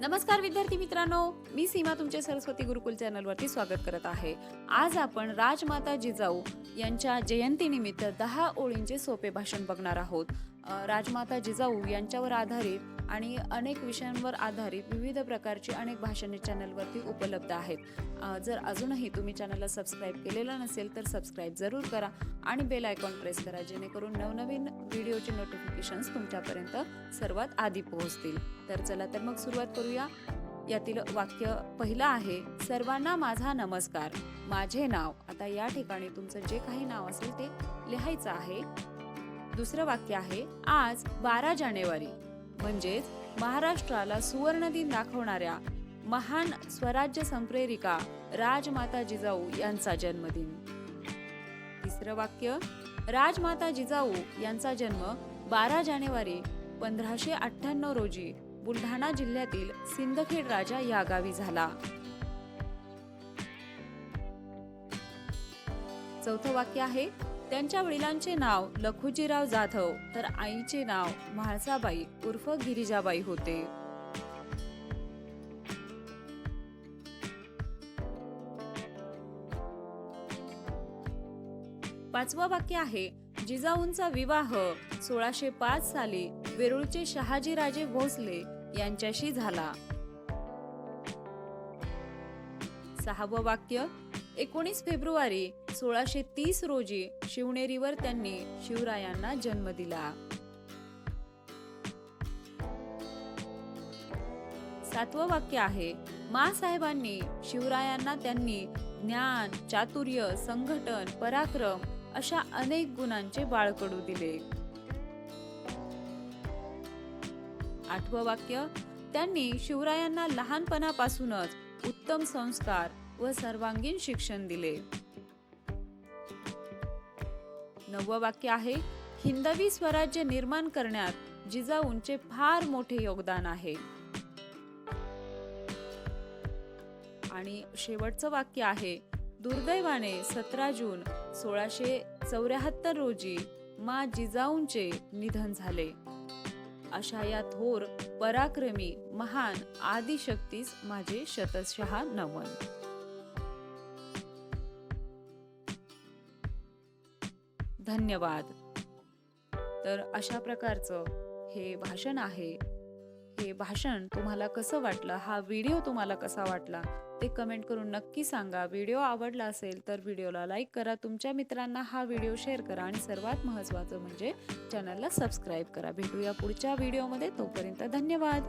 नमस्कार विद्यार्थी मित्रांनो मी सीमा तुमच्या सरस्वती गुरुकुल चॅनलवरती स्वागत करत आहे. आज आपण राजमाता जिजाऊ यांच्या जयंतीनिमित्त दहा ओळींचे सोपे भाषण बघणार आहोत. राजमाता जिजाऊ यांच्यावर आधारित आणि अनेक विषयांवर आधारित विविध प्रकारची अनेक भाषणे चॅनलवरती उपलब्ध आहेत. जर अजूनही तुम्ही चॅनलला सबस्क्राईब केलेला नसेल तर सबस्क्राईब जरूर करा आणि बेल आयकॉन प्रेस करा जेणेकरून नवनवीन व्हिडिओचे नोटिफिकेशन्स तुमच्यापर्यंत सर्वात आधी पोहोचतील. तर चला तर मग सुरुवात करूया. यातील वाक्य पहिलं आहे सर्वांना माझा नमस्कार. माझे नाव. आता या ठिकाणी तुमचं जे काही नाव असेल ते लिहायचं आहे. दुसरं वाक्य आहे आज बारा जानेवारी. म्हणजेच महाराष्ट्राला सुवर्ण दिन दाखवणाऱ्या महान स्वराज्य संप्रेरिका राजमाता जिजाऊ यांचा जन्मदिन. तिसरं वाक्य राजमाता जिजाऊ यांचा जन्म बारा जानेवारी पंधराशे अठ्ठ्याण्णव रोजी बुलढाणा जिल्ह्यातील सिंदखेड राजा या गावी झाला. चौथं वाक्य आहे त्यांच्या वडिलांचे नाव लखुजीराव जाधव तर आईचे नाव म्हाळसाबाई उर्फ गिरिजाबाई होते. पाचवं वाक्य आहे जिजाऊंचा विवाह सोळाशे पाच साली वेरूळचे शहाजीराजे भोसले यांच्याशी झाला. सहावं वाक्य एकोणीस फेब्रुवारी सोळाशे तीस रोजी शिवनेरीवर त्यांनी शिवरायांना जन्म दिला. सातवं वाक्य आहे मासाहेबांनी शिवरायांना त्यांनी ज्ञान चातुर्य संघटन पराक्रम अशा अनेक गुणांचे बाळकडू दिले. आठवं वाक्य त्यांनी शिवरायांना लहानपणापासूनच उत्तम संस्कार व सर्वांगीण शिक्षण दिले. नववं वाक्य आहे हिंदवी स्वराज्य निर्माण करण्यात जिजाऊंचे फार मोठे योगदान आहे. आणि शेवटचं वाक्य आहे दुर्दैवाने सतरा जून सोळाशे चौऱ्याहत्तर रोजी मा जिजाऊंचे निधन झाले. अशा या थोर पराक्रमी महान आदिशक्तीस माझे शतशहा नमन. धन्यवाद. तर अशा प्रकारचं हे भाषण आहे. हे भाषण तुम्हाला कसं वाटलं? हा व्हिडिओ तुम्हाला कसा वाटला? ते कमेंट करून नक्की सांगा. व्हिडिओ आवडला असेल तर व्हिडिओला लाईक करा. तुमच्या मित्रांना हा व्हिडिओ शेअर करा आणि सर्वात महत्त्वाचं म्हणजे चॅनलला सबस्क्राईब करा. भेटूया पुढच्या व्हिडिओमध्ये. तोपर्यंत धन्यवाद.